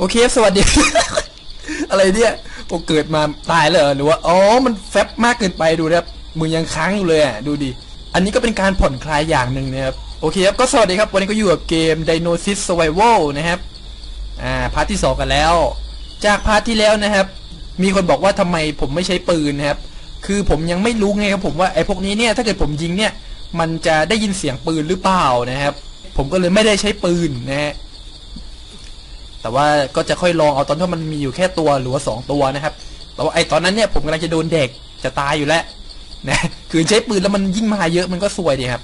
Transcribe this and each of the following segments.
โอเค สวัสดี อะไรเนี่ยผมเกิดมาตายเลยหรือว่าอ๋อมันแฟบมากเกินไปดูนะครับมือยังค้างอยู่เลยอะดูดิอันนี้ก็เป็นการผ่อนคลายอย่างหนึ่งนะครับโอเคครับก็สวัสดีครับ วันนี้ก็อยู่กับเกม Dinosis Survival นะครับอ่าพาร์ทที่สองกันแล้ว จากพาร์ทที่แล้วนะครับ มีคนบอกว่าทำไมผมไม่ใช้ปืนนะครับ คือผมยังไม่รู้ไงครับผมว่าไอ้พวกนี้เนี่ยถ้าเกิดผมยิงเนี่ย มันจะได้ยินเสียงปืนหรือเปล่านะครับ ผมก็เลยไม่ได้ใช้ปืนนะฮะ แต่ว่าก็จะค่อยลองเอาตอนที่มันมีอยู่แค่ตัวหรือว่าสองตัวนะครับ แต่ว่าไอตอนนั้นเนี่ยผมกำลังจะโดนเด็กจะตายอยู่แล้วนะคือใช้ปืนแล้วมันยิ่งมาเยอะมันก็ซวยดีครับ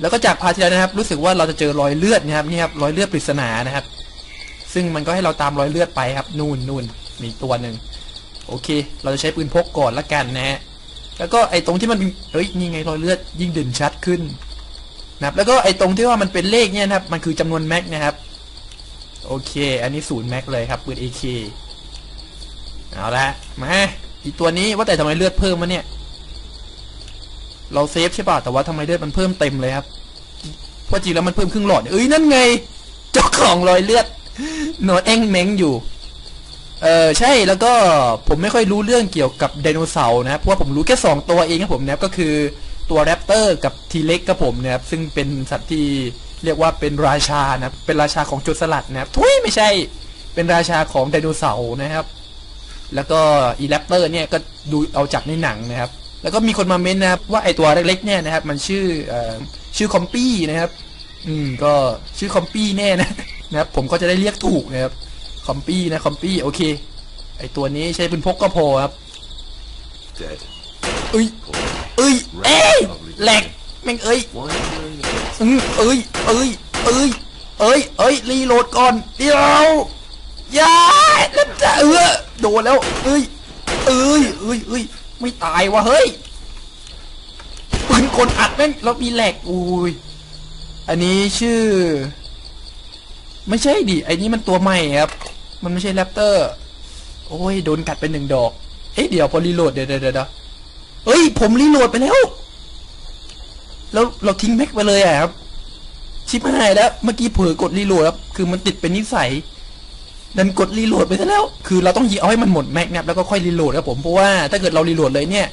แล้วก็จากพาทีแล้วนะครับ รู้สึกว่าเราจะเจอรอยเลือดนะครับนี่ครับรอยเลือดปริศนานะครับ ซึ่งมันก็ให้เราตามรอยเลือดไปครับนู่นนู่นมีตัวหนึ่งโอเค เราจะใช้ปืนพกก่อนละกันนะฮะแล้วก็ไอ้ตรงที่มันเฮ้ยนี่ไงรอยเลือดยิ่งเด่นชัดขึ้นนะครับแล้วก็ไอ้ตรงที่ว่ามันเป็นเลขเนี่ยนะครับ มันคือจำนวนแม็กนะครับ โอเค อันนี้ศูนย์แม็กเลยครับปืน AK เอาละมาอีตัวนี้ว่าแต่ทำไมเลือดเพิ่มมาเนี่ย เราเซฟใช่ป่ะแต่ว่าทำไมเลือดมันเพิ่มเต็มเลยครับเพราะจริงแล้วมันเพิ่มครึ่งหลอดเอ้ยนั่นไง เจ้าของรอยเลือดนอนแองเม้งอยู่เออใช่แล้วก็ผมไม่ค่อยรู้เรื่องเกี่ยวกับไดโนเสาร์นะครับเพราะว่าผมรู้แค่สองตัวเองครับผมนะครับก็คือ ตัวแรปเตอร์กับทีเล็กครับผมนะครับซึ่งเป็นสัตว์ที่เรียกว่าเป็นราชานะครับเป็นราชาของโจรสลัดนะครับทุยไม่ใช่เป็นราชาของไดโนเสาร์นะครับ แล้วก็อีแรปเตอร์เนี่ยก็ดูเอาจากในหนังนะครับ แล้วก็มีคนมาเม้นนะครับ ว่าไอตัวเล็กๆเนี่ยนะครับ มันชื่อเอ่อชื่อคอมปี้นะครับ อืมก็ชื่อคอมปี้แน่นะนะครับ ผมก็จะได้เรียกถูกนะครับคอมปี้นะคอมปี้โอเค ไอตัวนี้ใช้ปืนพกก็พอครับ Dead. เอ้ย เอ้ยเอ้ยแหลกแม่งเอ้ยอืมเอ้ยเอ้ยเอ้ยเอ้ยเอ้ยรีโหลดก่อนเดี๋ยวย่าแล้วจะเออโดนแล้วเอ้ยเอ้ยเอ้ยเอ้ยไม่ตายวะเฮ้ยปืนกลอัดแม่งแล้วมีแหลกอุ้ยอันนี้ชื่อ ไม่ใช่ดิไอ้นี้มันตัวใหม่ครับ มันไม่ใช่แรปเตอร์ โอ้ยโดนกัดไปหนึ่งดอก เอ๊ะเดี๋ยวพอรีโหลดเดี๋ยวเดี๋ยวเดี๋ยว เฮ้ย ผมรีโหลดไปแล้ว แล้วเราทิ้งแม็กไปเลยอะครับ ชิบหายแล้ว เมื่อกี้เผลอกดรีโหลดครับ คือมันติดเป็นนิสัยดันกดรีโหลดไปซะแล้ว คือเราต้องยิงเอาให้มันหมดแม็กนับแล้วก็ค่อยรีโหลดครับผม เพราะว่าถ้าเกิดเรารีโหลดเลยเนี่ย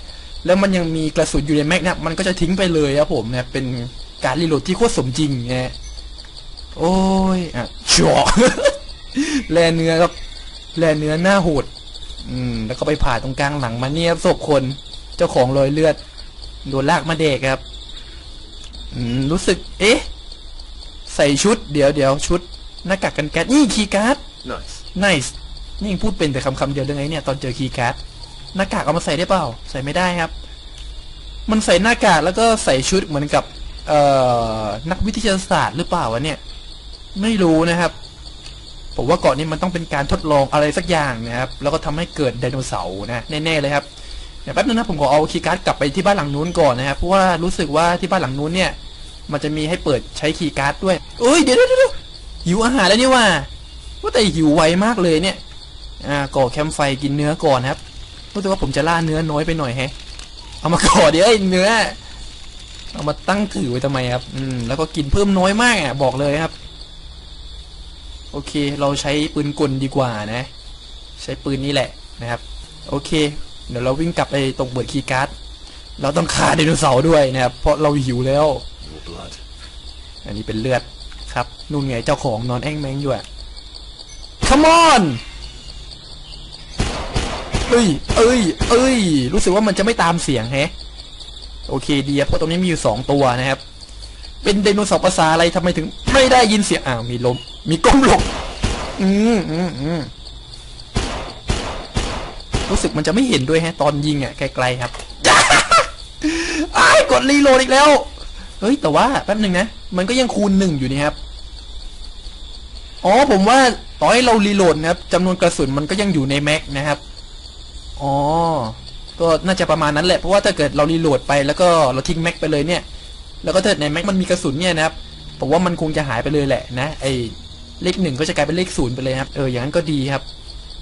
แล้วมันยังมีกระสุนอยู่ในแม็กนับมันก็จะทิ้งไปเลยครับผมนะครับเป็นการรีโหลดที่โคตรสมจริงนะโอ้ย อะชอแลเนื้อครับ แลเนื้อหน้าโหด อืม แล้วก็ไปผ่าตรงกลางหลังมาเนี่ยศพคน เจ้าของรอยเลือด โดนลากมาเด็กครับ อืม รู้สึก เอ๊ะ ใส่ชุด เดี๋ยวเดี๋ยวชุด หน้ากากกันแก๊สนี่คีย์การ์ด nice. nice นี่ยังพูดเป็นแต่คำคำเดียวได้ไงเนี่ย ตอนเจอคีย์การ์ด หน้ากากเอามาใส่ได้เปล่า ใส่ไม่ได้ครับ มันใส่หน้ากากแล้วก็ใส่ชุดเหมือนกับ เอ่อ นักวิทยาศาสตร์หรือเปล่าวะเนี่ย ไม่รู้นะครับผมว่าเกาะนี้มันต้องเป็นการทดลองอะไรสักอย่างนะครับ แล้วก็ทำให้เกิดไดโนเสาร์นะ แน่ ๆ เลยครับ เดี๋ยวแป๊บนึงนะผมขอเอาคีย์การ์ดกลับไปที่บ้านหลังนู้นก่อนนะครับเพราะว่ารู้สึกว่าที่บ้านหลังนู้นเนี่ย มันจะมีให้เปิดใช้คีย์การ์ดด้วยเอ้ยเดี๋ยวเดี๋ยวหิวอาหารแล้วนี่ว่าว่าแต่หิวไวมากเลยเนี่ยอ่าก่อแคมไฟกินเนื้อก่อนนะครับรู้สึกว่าผมจะล่าเนื้อน้อยไปหน่อยแฮะเอามาก่อเดี๋ยวไอ้เนื้อเอามาตั้งถือไว้ทำไมครับ อืม แล้วก็กินเพิ่มน้อยมากอะ บอกเลยครับ โอเค เราใช้ปืนกลดีกว่านะ ใช้ปืนนี้แหละนะครับ โอเค เดี๋ยวเราวิ่งกลับไปตรงเปิดคีย์การ์ดเราต้องฆ่าไดโนเสาร์ด้วยนะครับเพราะเราหิวแล้ว Your blood. อันนี้เป็นเลือดครับนู่นไงเจ้าของนอนแอ้งแมงอยู่อะ Come on เอ้ย เอ้ย เอ้ย รู้สึกว่ามันจะไม่ตามเสียงแฮะ โอเคดีครับเพราะตรงนี้มีอยู่สองตัวนะครับ เป็นไดโนเสาร์ภาษาอะไรทำไมถึง ไม่ได้ยินเสียงอ้าวมีลม มีก้มหลบ อืมอืมอืม รู้สึกมันจะไม่เห็นด้วยฮะตอนยิงอะไกลๆครับไอ้กดรีโหลดอีกแล้ว เฮ้ยแต่ว่าแป๊บหนึ่งนะ มันก็ยังคูณหนึ่งอยู่นี่ครับ อ๋อผมว่าต่อให้เรารีโหลดนะครับจำนวนกระสุนมันก็ยังอยู่ในแม็กนะครับ อ๋อ ก็น่าจะประมาณนั้นแหละ เพราะว่าถ้าเกิดเรารีโหลดไปแล้วก็เราทิ้งแม็กไปเลยเนี่ย แล้วก็ถ้าในแม็กมันมีกระสุนเนี่ยนะครับผมว่ามันคงจะหายไปเลยแหละนะไอเลขหนึ่งก็จะกลายเป็นเลขศูนย์ไปเลยครับ เอออย่างนั้นก็ดีครับ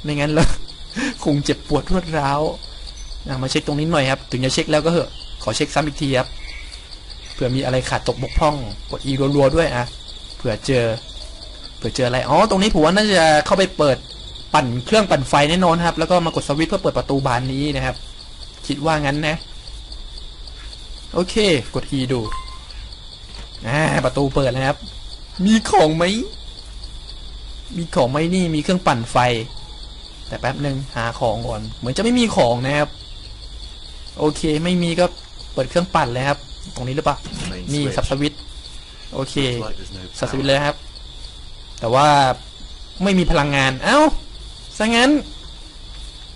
ไม่งั้นเรา คงเจ็บปวดรวดร้าวอะมาเช็คตรงนี้หน่อยครับ ถึงจะเช็คแล้วก็เหอะ ขอเช็คซ้ำอีกทีครับ เผื่อมีอะไรขาดตกบกพร่อง กด E รัวๆด้วยอะ เผื่อเจอ เผื่อเจออะไร อ๋อ ตรงนี้ผมว่าน่าจะเข้าไปเปิดปั่นเครื่องปั่นไฟแน่นอนครับ แล้วก็มากดสวิตช์เพื่อเปิดประตูบานนี้นะครับ คิดว่างั้นนะ โอเค กด E ดูอ่าประตูเปิดแล้วครับ มีของไหม มีของไหมนี่ มีเครื่องปั่นไฟ แต่แป๊บหนึ่งหาของก่อน เหมือนจะไม่มีของนะครับ โอเคไม่มีก็เปิดเครื่องปั่นเลยครับ ตรงนี้หรือเปล่า Main นี่ switch. สับสวิตช์โอเค Looks like there's no สับสวิตช์ power. เลยครับ แต่ว่าไม่มีพลังงาน เอ้าซะงั้น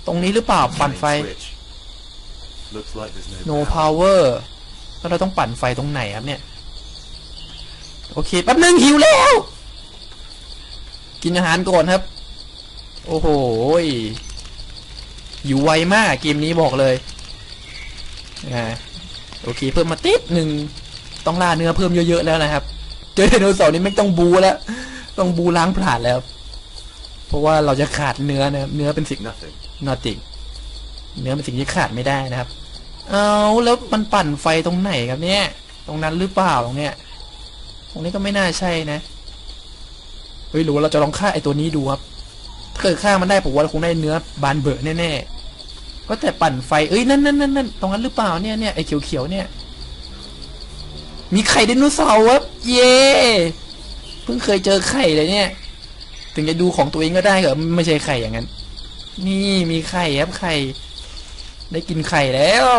ตรงนี้หรือเปล่าปั่น Main ไฟ switch. Looks like there's no no power. power แล้วเราต้องปั่นไฟตรงไหนครับเนี่ย โอเคแป๊บนึงหิวแล้ว กินอาหารก่อนครับ โอ้โหอยหิวไวมากเกมนี้บอกเลยอ่าโอเค เพิ่มมาติดหนึ่งต้องล่าเนื้อเพิ่มเยอะๆแล้วนะครับ เจอไดโนเสาร์นี่ไม่ต้องบูแล้ว ต้องบูล้างผลาญแล้ว เพราะว่าเราจะขาดเนื้อนะครับ เนื้อเป็นสิ่ง Nothing. นอติกเนื้อเป็นสิ่งที่ขาดไม่ได้นะครับ เอาแล้วมันปั่นไฟตรงไหนครับเนี่ย ตรงนั้นหรือเปล่าตรงเนี้ย ตรงนี้ก็ไม่น่าใช่นะ เฮ้ยหรือว่าเราจะลองฆ่าไอ้ตัวนี้ดูครับ ถ้าเกิดฆ่ามันได้ผมว่าเราคงได้เนื้อบานเบอะแน่ๆก็แต่ปั่นไฟเอ้ยนั่นนั่นนั่นนั่นตรงนั้นหรือเปล่าเนี่ยเนี่ยไอ้เขียวๆเนี่ย มีไข่ไดโนเสาร์ครับเย้เพิ่งเคยเจอไข่เลยเนี่ย ถึงจะดูของตัวเองก็ได้เหรอไม่ใช่ไข่อย่างนั้น นี่มีไข่ครับไข่ ได้กินไข่แล้ว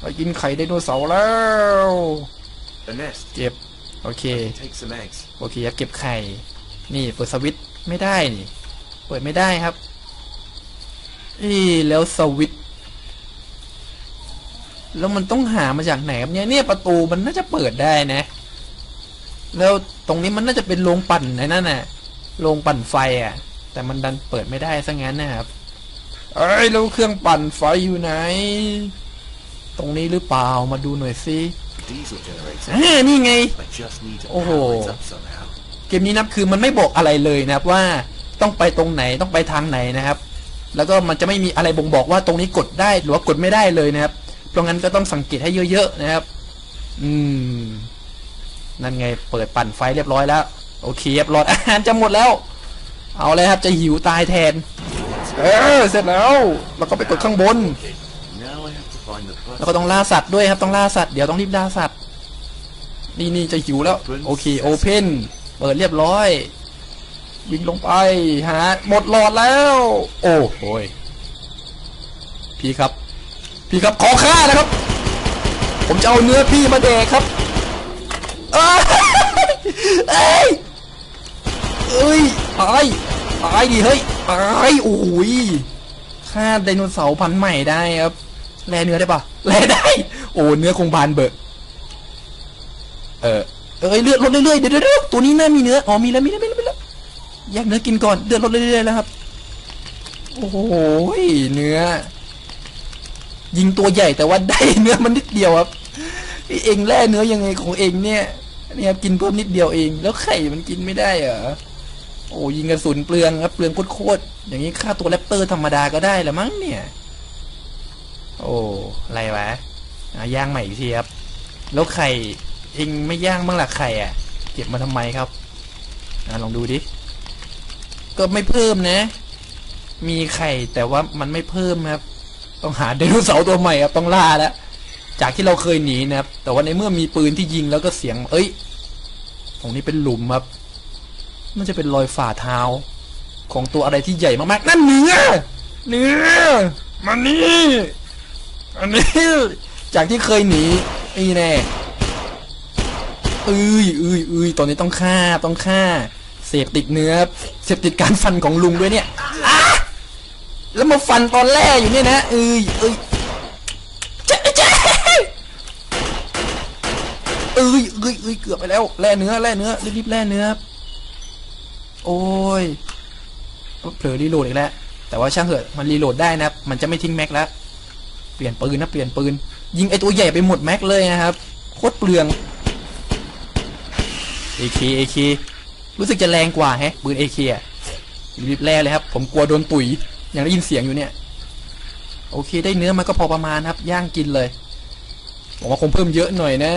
ได้กินไข่ไดโนเสาร์แล้ว A nest. เก็บโอเค Take some eggs. โอเคครับเก็บไข่ นี่เปิดสวิตช์ ไม่ได้นี่เปิดไม่ได้ครับอีแล้วสวิตช์แล้วมันต้องหามาจากไหนครับเนี่ยเนี่ยประตูมันน่าจะเปิดได้นะ แล้วตรงนี้มันน่าจะเป็นโรงปั่นไอ้นั่นน่ะโรงปั่นไฟอะ แต่มันดันเปิดไม่ได้ซะงั้นนะครับเอ้ยแล้วเครื่องปั่นไฟอยู่ไหน ตรงนี้หรือเปล่ามาดูหน่อยสิ Diesel generator. อ่านี่ไง I just need to เกมนี้นะครับคือมันไม่บอกอะไรเลยนะครับว่าต้องไปตรงไหนต้องไปทางไหนนะครับ แล้วก็มันจะไม่มีอะไรบ่งบอกว่าตรงนี้กดได้หรือว่ากดไม่ได้เลยนะครับ เพราะงั้นก็ต้องสังเกตให้เยอะๆนะครับ อืม นั่นไงเปิดปั่นไฟเรียบร้อยแล้ว โอเคครับหลอดอาหารจะหมดแล้ว เอาเลยครับจะหิวตายแทน เออเสร็จแล้วแล้วก็ไปกดข้างบน แล้วก็ต้องล่าสัตว์ด้วยครับต้องล่าสัตว์เดี๋ยวต้องรีบล่าสัตว์นี่นี่จะหิวแล้ว โอเคโอเพน เปิดเรียบร้อยวิ่งลงไปหาหมดหลอดแล้ว โอ้โหยพี่ครับ พี่ครับขอค่านะครับ ผมจะเอาเนื้อพี่มาแดกครับเอ้ยเอ้ยตายตายดิเฮ้ยตายโอ้ยฆ่าไดโนเสาร์พันธุ์ใหม่ได้ครับแลเนื้อได้ปะแลได้ โอ้เนื้อคงบานเบิกเออ เอ้ยเลือดลดเรื่อยๆเดี๋ยวเดี๋ยวตัวนี้น่ามีเนื้ออ๋อมีแล้วมีแล้วมีแล้วมีแล้วแยกเนื้อกินก่อนเลือดลดเรื่อยๆแล้วครับโอ้โหเนื้อ ยิงตัวใหญ่แต่ว่าได้เนื้อมันนิดเดียวครับเองแล่เนื้อยังไงของเองเนี่ยเนี่ยกินเพิ่มนิดเดียวเอง แล้วไข่มันกินไม่ได้เหรอโอ้ยิงกระสุนเปลืองครับเปลืองโคตรๆอย่างนี้ฆ่าตัวแรปเตอร์ธรรมดาก็ได้ละมั้งเนี่ย โอ้อะไรวะอะย่างใหม่อีกทีครับแล้วไข่ เองไม่ย่างบ้างหล่ะไข่อะ เก็บมาทำไมครับอลองดูดิ ก็ไม่เพิ่มนะ มีไข่แต่ว่ามันไม่เพิ่มครับ ต้องหาไดโนเสาร์ตัวใหม่ครับต้องล่าแล้ว จากที่เราเคยหนีนะครับ แต่ว่าในเมื่อมีปืนที่ยิงแล้วก็เสียง เอ้ย ตรงนี้เป็นหลุมครับ มันจะเป็นรอยฝ่าเท้า ของตัวอะไรที่ใหญ่มากๆ นั่นเนื้อ เนื้อ มันนี่ อันนี้ จากที่เคยหนีนี่แน่ เอ้ยเอ้ยเอ้ยตอนนี้ต้องฆ่าต้องฆ่า เสพติดเนื้อ เสพติดการฟันของลุงด้วยเนี่ยอะแล้วมาฟันตอนแรกอยู่เนี่ยนะเอ้ยเอ้ยเจ๊เจ๊เอ้ยเอ้ยเอ้ยเกือบไปแล้วแล่เนื้อแล่เนื้อรีบๆแล่เนื้อ โอ้ยเผลอรีโหลดอีกแล้วแต่ว่าช่างเถอะมันรีโหลดได้นะครับมันจะไม่ทิ้งแม็กแล้วเปลี่ยนปืนนะเปลี่ยนปืน ยิงไอตัวใหญ่ไปหมดแม็กเลยนะครับโคตรเปลือง เอเคเอเครู้สึกจะแรงกว่าแฮะปืนเอเคอะรีบแร่เลยครับ ผมกลัวโดนตุ๋ยยังได้ยินเสียงอยู่เนี่ย โอเค ได้เนื้อมาก็พอประมาณครับ ย่างกินเลยผมว่าคงเพิ่มเยอะหน่อยนะ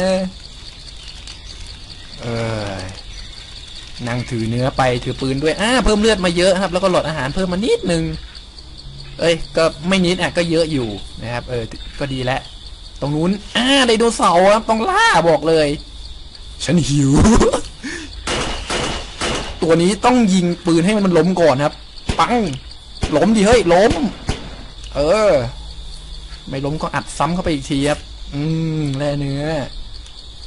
เออนั่งถือเนื้อไปถือปืนด้วยอ่าเพิ่มเลือดมาเยอะครับ แล้วก็หลอดอาหารเพิ่มมานิดนึง เอ้ย ก็ไม่นิดอะก็เยอะอยู่นะครับ เออ ก็ดีแล้วตรงนู้นอ่าไดโนเสาร์ครับต้องล่าบอกเลย ฉันหิว ตัวนี้ต้องยิงปืนให้มันล้มก่อนครับ ปังล้มดิเฮ้ยล้ม เออ ไม่ล้มก็อัดซ้ำเข้าไปอีกทีครับอืมแล่เนื้อ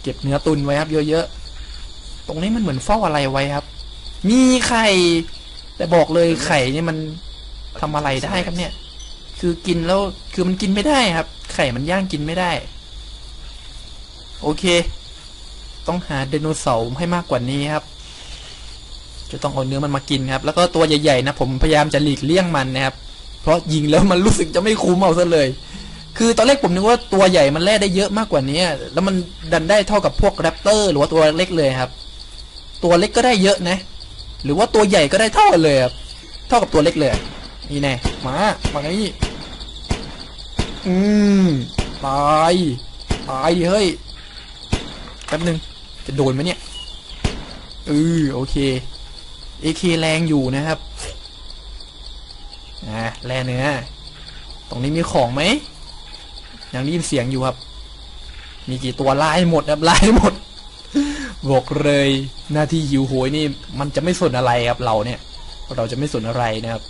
เก็บเนื้อตุนไว้ครับ เยอะๆตรงนี้มันเหมือนเฝ้าอะไรไว้ครับ มีไข่ แต่บอกเลยไข่เนี่ยมันทำอะไรได้ครับเนี่ย คือกินแล้วคือมันกินไม่ได้ครับ ไข่มันย่างกินไม่ได้ โอเค ต้องหาไดโนเสาร์ให้มากกว่านี้ครับ จะต้องเอาเนื้อมันมากินครับ แล้วก็ตัวใหญ่ๆนะผมพยายามจะหลีกเลี่ยงมันนะครับ เพราะยิงแล้วมันรู้สึกจะไม่คุ้มเอาซะเลย คือตอนแรกผมนึกว่าตัวใหญ่มันแล่ได้เยอะมากกว่านี้ แล้วมันดันได้เท่ากับพวกแรปเตอร์หรือว่าตัวเล็กเลยครับ ตัวเล็กก็ได้เยอะนะ หรือว่าตัวใหญ่ก็ได้เท่ากันเลยครับเท่ากับตัวเล็กเลย นี่แน่มามาไงนี่อืมตายตายเฮ้ยแป๊บนึงจะโดนไหมเนี่ยเออโอเค เอเคแรงอยู่นะครับอ่าแร่เนื้อ ตรงนี้มีของไหม ยังได้ยินเสียงอยู่ครับ มีกี่ตัวไล่หมดครับไล่หมด บอกเลยหน้าที่หิวโหยนี่ มันจะไม่สนอะไรครับเราเนี่ย เราจะไม่สนอะไรนะครับ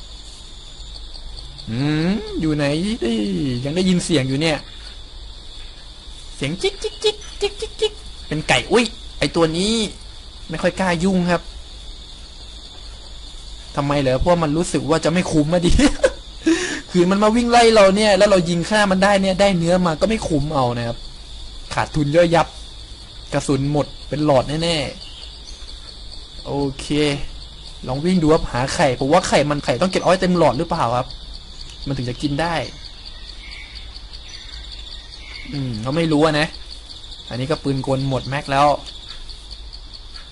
อืม อยู่ไหนยยังได้ยินเสียงอยู่เนี่ย เสียงจิกจิกจิกจิกจิกจิกเป็นไก่ อุ้ย ไอตัวนี้ ไม่ค่อยกล้ายุ่งครับ ทำไมเหรอเพราะว่ามันรู้สึกว่าจะไม่คุ้มมาดิคือมันมาวิ่งไล่เราเนี่ย แล้วเรายิงฆ่ามันได้เนี่ย ได้เนื้อมาก็ไม่คุ้มเอานะครับ ขาดทุนเยอะยับ กระสุนหมดเป็นหลอดแน่ๆโอเค ลองวิ่งดูครับหาไข่ผมว่าไข่มันไข่ต้องเก็บเอาไว้เต็มหลอดหรือเปล่าครับ มันถึงจะกินได้ อืมเขาไม่รู้อะนะ อันนี้ก็ปืนกลหมดแม็กแล้ว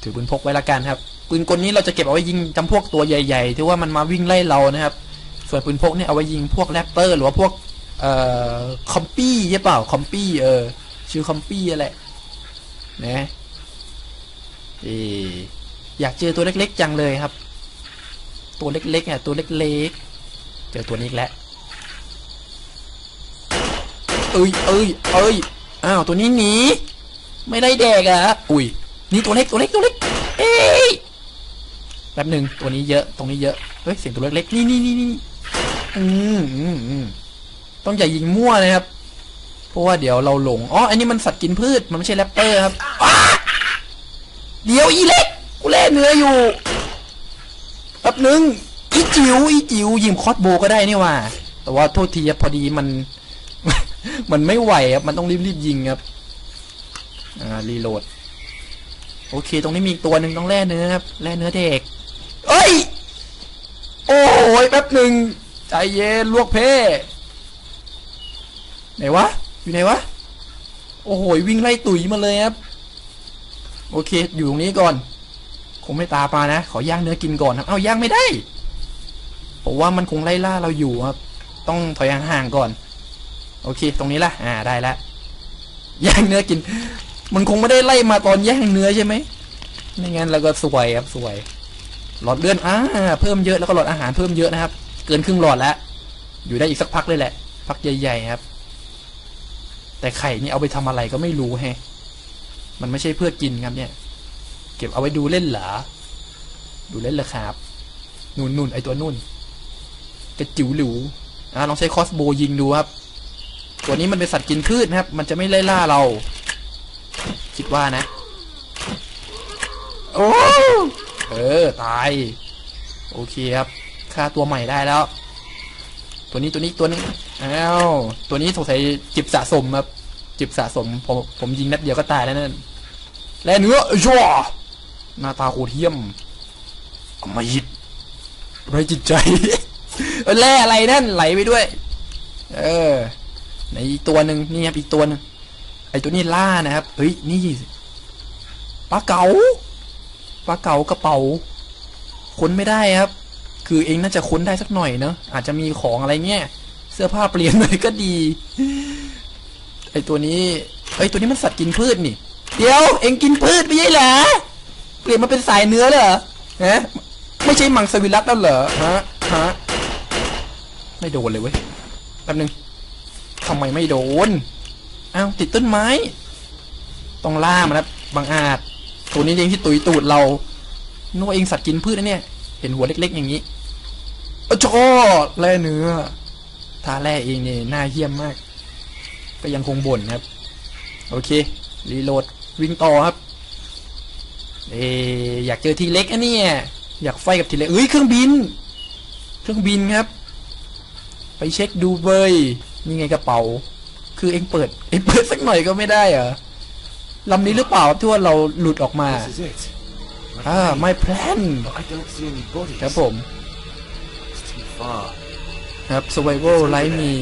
ถือปืนพกไว้ละกันครับ ปืนกลนี้เราจะเก็บเอาไว้ยิงจำพวกตัวใหญ่ๆที่ว่ามันมาวิ่งไล่เรานะครับ ส่วนปืนพกเนี่ยเอาไว้ยิงพวกแรปเตอร์ หรือว่าพวกเอ่อคอมปี้ใช่เปล่าคอมปี้เออชื่อคอมปี้อะไรนะเอออยากเจอตัวเล็กๆจังเลยครับ ตัวเล็กๆอะตัวเล็กๆ เจอตัวนี้แล้วเอ้ยเอ้ยเอ้ยอ้าวตัวนี้หนีไม่ได้แดกอะอุ้ยนี่ตัวเล็กตัวเล็กตัวเล็ก แป๊บหนึ่งตัวนี้เยอะ ตรงนี้เยอะ เฮ้ย เสียงตัวเล็กๆ นี่นี่นี่นี่อืมอืมอืมต้องอย่ายิงมั่วนะครับ เพราะว่าเดี๋ยวเราหลง อ๋อ อันนี้มันสัตว์กินพืช มันไม่ใช่แรปเตอร์ครับ เดี๋ยวอีเล็ก กูเล่นเนื้ออยู่ แป๊บหนึ่งอีจิ๋วอีจิ๋วยิงคอสโบก็ได้นี่ว่า แต่ว่าโทษทีพอดีมัน มันไม่ไหวครับ มันต้องรีบๆยิงครับ อ่า รีโหลดโอเค ตรงนี้มีอีกตัวหนึ่งต้องแล่เนื้อครับ แล่เนื้อเด็ก เอ้ย โอ้ยแป๊บหนึ่งใจเย็นลวกเพ่ไหนวะ อยู่ไหนวะ โอ้โหวิ่งไล่ตุ๋ยมาเลยครับ โอเค อยู่ตรงนี้ก่อน คงไม่ตามมานะ ขอย่างเนื้อกินก่อนครับ เอาย่างไม่ได้ผมว่ามันคงไล่ล่าเราอยู่ครับ ต้องถอยห่างๆก่อน โอเค ตรงนี้ละอ่าได้ละย่างเนื้อกิน มันคงไม่ได้ไล่มาตอนย่างเนื้อใช่ไหมไม่งั้นเราก็สวยครับสวย หลอดเลือดอ่าเพิ่มเยอะแล้วก็หลอดอาหารเพิ่มเยอะนะครับ เกินครึ่งหลอดแล้ว อยู่ได้อีกสักพักเลยแหละ พักใหญ่ๆครับ แต่ไข่นี่เอาไปทำอะไรก็ไม่รู้แฮะมันไม่ใช่เพื่อกินครับเนี่ย เก็บเอาไว้ดูเล่นเหรอดูเล่นเหรอครับนุ่นนุ่นไอตัวนุ่นกระจิ๋วหลิวอ่าลองใช้คอสโบยิงดูครับ ตัวนี้มันเป็นสัตว์กินพืชนะครับ มันจะไม่ไล่ล่าเรา คิดว่านะ โอ้ เออ ตาย โอเคครับฆ่าตัวใหม่ได้แล้ว ตัวนี้ตัวนี้ตัวนึงอ้าวตัวนี้สงสัยจิบสะสมครับ จิบสะสม ผมผมยิงนัดเดียวก็ตายแล้วนั่นแล่เนื้อชัวหน้าตาโคตรเหี้ยมอมหิตไรจิตใจออแล่อะไรนั่นไหลไปด้วย เออในอีกตัวหนึ่งนี่ครับอีกตัวหนึ่งไอตัวนี้ล่านะครับเฮ้ยนี่ปลาเก๋า ปลาเก๋ากระเป๋า ค้นไม่ได้ครับ คือเองน่าจะค้นได้สักหน่อยเนอะอาจจะมีของอะไรเงี้ย เสื้อผ้าเปลี่ยนหน่อยก็ดี ไอตัวนี้ไอตัวนี้มันสัตว์กินพืชนี่ เดี๋ยว เองกินพืชไม่ใช่เหรอ เปลี่ยนมาเป็นสายเนื้อเลยเหรอฮะไม่ใช่มังสวิรัตแล้วเหรอฮะฮะไม่โดนเลยเว้ยแป๊บนึงทำไมไม่โดนอ้าวติดต้นไม้ ต้องล่ามันครับบางอาจ ตัวนี้เองที่ตุยตูดเรานึกว่าเองสัตว์กินพืชนะเนี่ย เห็นหัวเล็ก ๆ อย่างนี้อะจอแล่เนื้อถ้าแล่เองเนี่ยน่าเยี่ยมมาก ก็ยังคงบ่นครับ โอเค รีโหลด วิ่งต่อครับเอออยากเจอทีเล็กอะเนี่ย อยากไฟกับทีเล็กเอ้ยเครื่องบิน เครื่องบินครับ ไปเช็คดูเบยนี่ไงกระเป๋า คือเองเปิด เองเปิดสักหน่อยก็ไม่ได้เหรอ ลำนี้หรือเปล่าครับที่ว่าเราหลุดออกมา This is it. My อ่า plane. ไม่แพลน But I don't see any bodies. ครับผม It's too far. ครับ survival ไลฟ์มี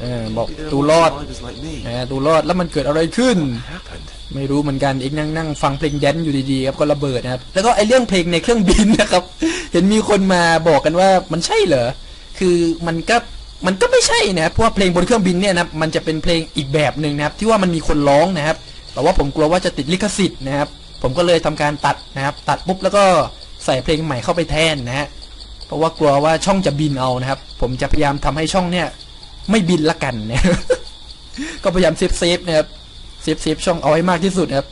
เออบอก Maybe there ตู are รอด survivors like me. เออตูรอดแล้วมันเกิดอะไรขึ้น What happened? ไม่รู้เหมือนกันเอกนั่งนั่งฟังเพลงแดนซ์อยู่ดีๆครับก็ระเบิดนะครับ แล้วก็ไอเรื่องเพลงในเครื่องบินนะครับ เห็นมีคนมาบอกกันว่ามันใช่เหรอคือมันก็มันก็ไม่ใช่นะครับเพราะว่าเพลงบนเครื่องบินเนี่ยนะครับมันจะเป็นเพลงอีกแบบหนึ่งนะครับ ที่ว่ามันมีคนร้องนะครับ แต่ว่าผมกลัวว่าจะติดลิขสิทธิ์นะครับ ผมก็เลยทำการตัดนะครับ ตัดปุ๊บแล้วก็ใส่เพลงใหม่เข้าไปแทนนะฮะเพราะว่ากลัวว่าช่องจะบินเอานะครับ ผมจะพยายามทำให้ช่องเนี่ย ไม่บินละกันนะก็พยายามเซฟเซฟนะครับเซฟเซฟช่องเอาให้มากที่สุดนะครับ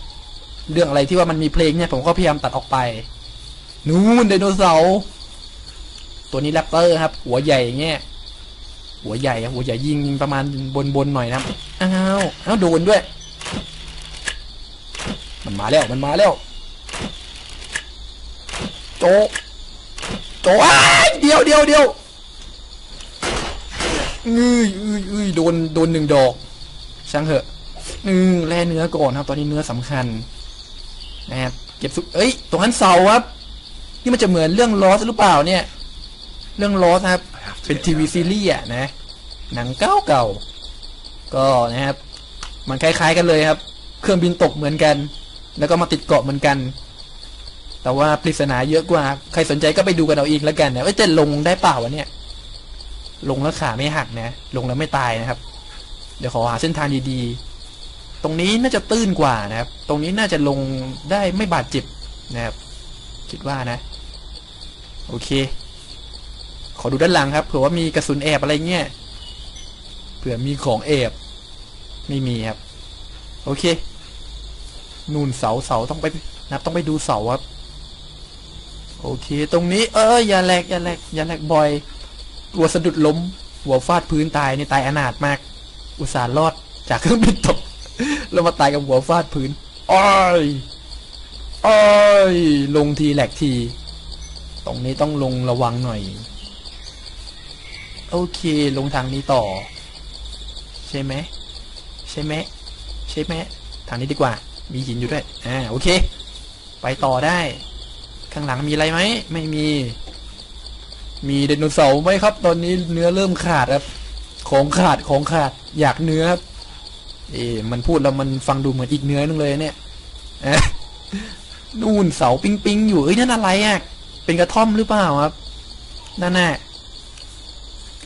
เรื่องอะไรที่ว่ามันมีเพลงเนี่ย ผมก็พยายามตัดออกไปนู่นไดโนเสาร์ตัวนี้แรปเตอร์ครับ หัวใหญ่เงี้ยหัวใหญ่หัวใหญ่ยิงประมาณบนบนหน่อยนะอ้าวอ้าวโดนด้วย มันมาแล้วมันมาแล้ว โจ โจเดียวเดียวเดียวงื้ยอื้ยอื้ยโดนโดนหนึ่งดอก ช่างเถอะอืมแล่เนื้อก่อนครับ ตอนนี้เนื้อสำคัญนะครับเก็บสุเอ้ยตรงนั้นเสาครับ นี่มันจะเหมือนเรื่องลอสหรือเปล่าเนี่ย เรื่องลอสครับ เป็นทีวีซีรีส์อะนะ หนังเก่าเก่าก็นะครับ มันคล้ายๆกันเลยครับ เครื่องบินตกเหมือนกัน แล้วก็มาติดเกาะเหมือนกัน แต่ว่าปริศนาเยอะกว่า ใครสนใจก็ไปดูกันเอาเองแล้วกันนะว่าจะลงได้เปล่าวะเนี่ย ลงแล้วขาไม่หักนะ ลงแล้วไม่ตายนะครับ เดี๋ยวขอหาเส้นทางดีๆ ตรงนี้น่าจะตื้นกว่านะครับ ตรงนี้น่าจะลงได้ไม่บาดเจ็บนะครับ คิดว่านะ โอเค ขอดูด้านหลังครับ เผื่อว่ามีกระสุนแอบอะไรเงี้ย เผื่อมีของแอบ ไม่มีครับ โอเค นูนเสาเสาต้องไปนะครับต้องไปดูเสาครับ โอเค ตรงนี้ เอออย่าแหลกอย่าแหลกอย่าแหลกบ่อยกลัวสะดุดล้ม หัวฟาดพื้นตายนี่ตายอนาถมาก อุตส่าห์รอดจากเครื่องบินตกแล้วมาตายกับหัวฟาดพื้นอ้อยอ้อยลงทีแหลกที ตรงนี้ต้องลงระวังหน่อย โอเค ลงทางนี้ต่อ ใช่ไหมใช่ไหมใช่ไหมทางนี้ดีกว่า มีหินอยู่ด้วย อ่า โอเค ไปต่อได้ ข้างหลังมีอะไรไหม ไม่มี มีไดโนเสาร์ไหมครับ ตอนนี้เนื้อเริ่มขาดครับ ของขาด ของขาด อยากเนื้อครับ เอ๊ะมันพูดแล้วมันฟังดูเหมือนอีกเนื้อนึงเลยเนี่ยอะนู่นเสาปิงปิงอยู่ เอ้ยนั่นอะไรอะ เป็นกระท่อมหรือเปล่าครับ นั่นน่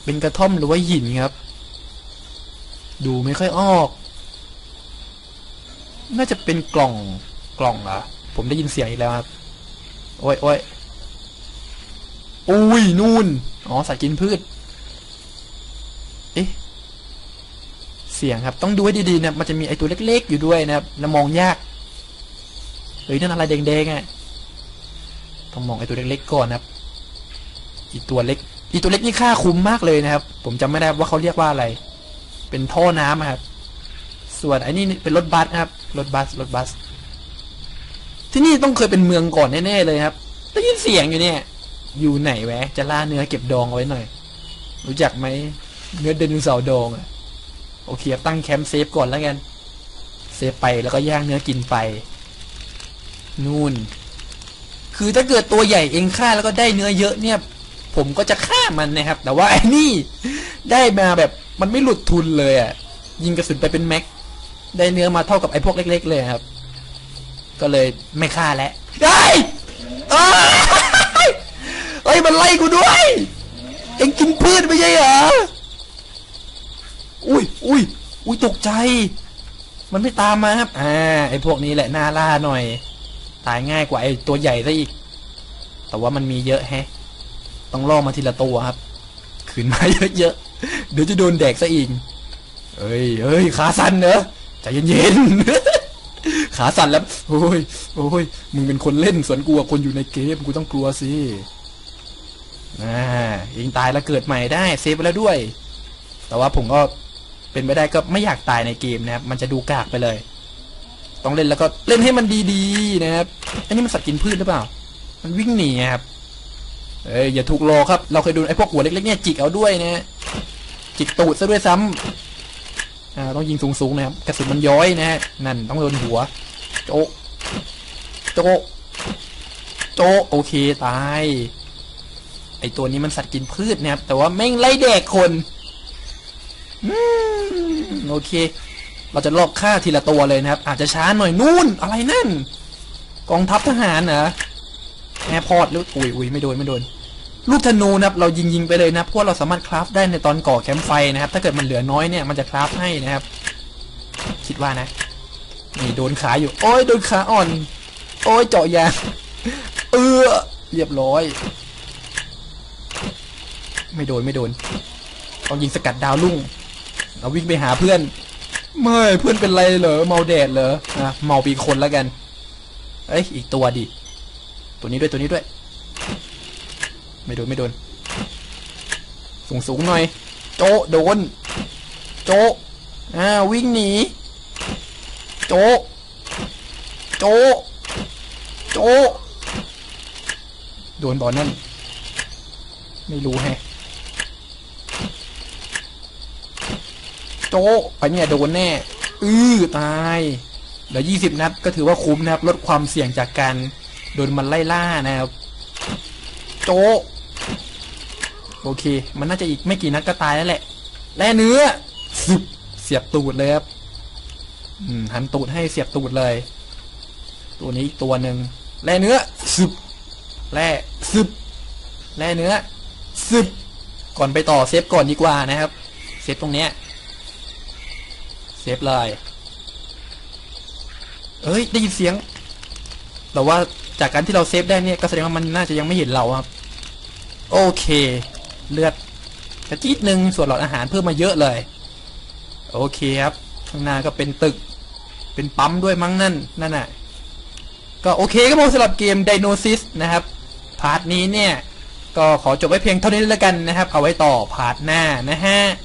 เป็นกระท่อมหรือว่าหินครับ ดูไม่ค่อยออก น่าจะเป็นกล่องกล่องเหรอผมได้ยินเสียงอีกแล้วครับ โอ้ยโอ้ยอุ้ยนู่นอ๋อสัตว์กินพืช เอ๊ะ เสียงครับ ต้องดูให้ดีๆนะมันจะมีไอตัวเล็กๆ อยู่ด้วยนะครับแล้วมองยากเฮ้ยนั่นอะไรแดงๆอะต้องมองไอตัวเล็กๆก่อนนะครับ อีตัวเล็ก อีตัวเล็กนี่ค่าคุ้มมากเลยนะครับ ผมจำไม่ได้ว่าเขาเรียกว่าอะไร เป็นท่อน้ำครับ ส่วนไอ้นี่เป็นรถบัสครับ รถบัสรถบัส ที่นี่ต้องเคยเป็นเมืองก่อนแน่ๆเลยครับได้ยินเสียงอยู่เนี่ย อยู่ไหนแวะ จะล่าเนื้อเก็บดองเอาไว้หน่อย รู้จักไหมเนื้อไดโนเสาร์ดองอะโอเคตั้งแคมป์เซฟก่อนแล้วกัน เซฟไปแล้วก็ย่างเนื้อกินไป นู่น คือถ้าเกิดตัวใหญ่เองฆ่าแล้วก็ได้เนื้อเยอะเนี่ย ผมก็จะฆ่ามันนะครับ แต่ว่าไอ้นี่ ได้มาแบบมันไม่หลุดทุนเลยอะ ยิงกระสุนไปเป็นแม็ก ได้เนื้อมาเท่ากับไอ้พวกเล็ก ๆ เลยครับ ก็เลยไม่ฆ่าแล้วได้เอ้ยเอ้ยมันไล่กูด้วยเอ็งกินพืชไม่ใช่เหรออุ้ยอุ้ยอุ้ยตกใจ มันไม่ตามมาครับอ่าไอ้พวกนี้แหละน่าล่าหน่อย ตายง่ายกว่าไอ้ตัวใหญ่ซะอีก แต่ว่ามันมีเยอะแฮะ ต้องล่อมาทีละตัวครับขืนมาเยอะๆเดี๋ยวจะโดนแดกซะอีกเอ้ยเอ้ยขาสั่นเนอะ ใจเย็นๆ ขาสั่นแล้ว โอ้ย โอ้ย มึงเป็นคนเล่นสวนกูอะคนอยู่ในเกมกูต้องกลัวสิอ่ายิงตายแล้วเกิดใหม่ได้เซฟไปแล้วด้วย แต่ว่าผมก็เป็นไปได้ก็ไม่อยากตายในเกมนะครับ มันจะดูกากไปเลย ต้องเล่นแล้วก็เล่นให้มันดีๆนะครับ อันนี้มันสัตว์กินพืชหรือเปล่า มันวิ่งหนีครับ เอ้ยอย่าถูกโลครับ เราเคยดูไอ้พวกหัวเล็กๆเนี่ยจิกเอาด้วยนะ จิกตูดซะด้วยซ้ำอ่า ต้องยิงสูงๆนะครับกระสุนมันย้อยนะฮะนั่นต้องโดนหัว โจะโจะโจะโอเคตายไอตัวนี้มันสัตว์กินพืชนะครับ แต่ว่าแม่งไล่แดกคนโอเค เราจะลอกฆ่าทีละตัวเลยนะครับ อาจจะช้าหน่อยนู่น อะไรนั่น กองทัพทหารเหรอแอร์พอร์ตหรืออุ้ยอุ้ยไม่โดนไม่โดน ลูกธนูนะครับเรายิงยิงไปเลยนะเพราะเราสามารถคราฟได้ในตอนก่อแคมป์ไฟนะครับ ถ้าเกิดมันเหลือน้อยเนี่ยมันจะคราฟให้นะครับ คิดว่านะนี่โดนขาอยู่ โอ้ยโดนขาอ่อน โอ้ยเจาะยางเออเรียบร้อย ไม่โดนไม่โดนต้องยิงสกัดดาวลุ่งเราวิ่งไปหาเพื่อนไม่เพื่อนเป็นไรเหรอเมาแดดเหรออะเมาปีคนแล้วกัน เอ้ยอีกตัวดิตัวนี้ด้วยตัวนี้ด้วย ไม่โดนไม่โดน สูงสูงหน่อย โจโดน โจอ่าวิ่งหนี โจ โจ โจ โดนบอลนั่น ไม่รู้แฮะโจไปเนี่ยโดนแน่ อือตายเหลือยี่สิบนัดก็ถือว่าคุ้มนะครับ ลดความเสี่ยงจากการโดนมันไล่ล่านะครับ โจ โอเค มันน่าจะอีกไม่กี่นัดก็ตายแล้วแหละ แล่เนื้อซึบเสียบตูดเลยครับอืมหันตูดให้เสียบตูดเลย ตัวนี้อีกตัวหนึ่งแล่เนื้อซึบแล่ซึบแล่เนื้อซึบก่อนไปต่อเซฟก่อนดีกว่านะครับ เซฟตรงเนี้ยเซฟเลยเอ้ยได้ยินเสียง แต่ว่าจากการที่เราเซฟได้เนี่ยก็แสดงว่ามันน่าจะยังไม่เห็นเราครับ โอเค เลือดกระจีดหนึ่งส่วนหลอดอาหารเพิ่มมาเยอะเลย โอเคครับ ข้างหน้าก็เป็นตึก เป็นปั๊มด้วยมั้งนั่นนั่นน่ะก็โอเคก็มอสำหรับเกม Dinosis นะครับ พาร์ทนี้เนี่ย ก็ขอจบไว้เพียงเท่านี้แล้วกันนะครับ เอาไว้ต่อพาร์ทหน้านะฮะ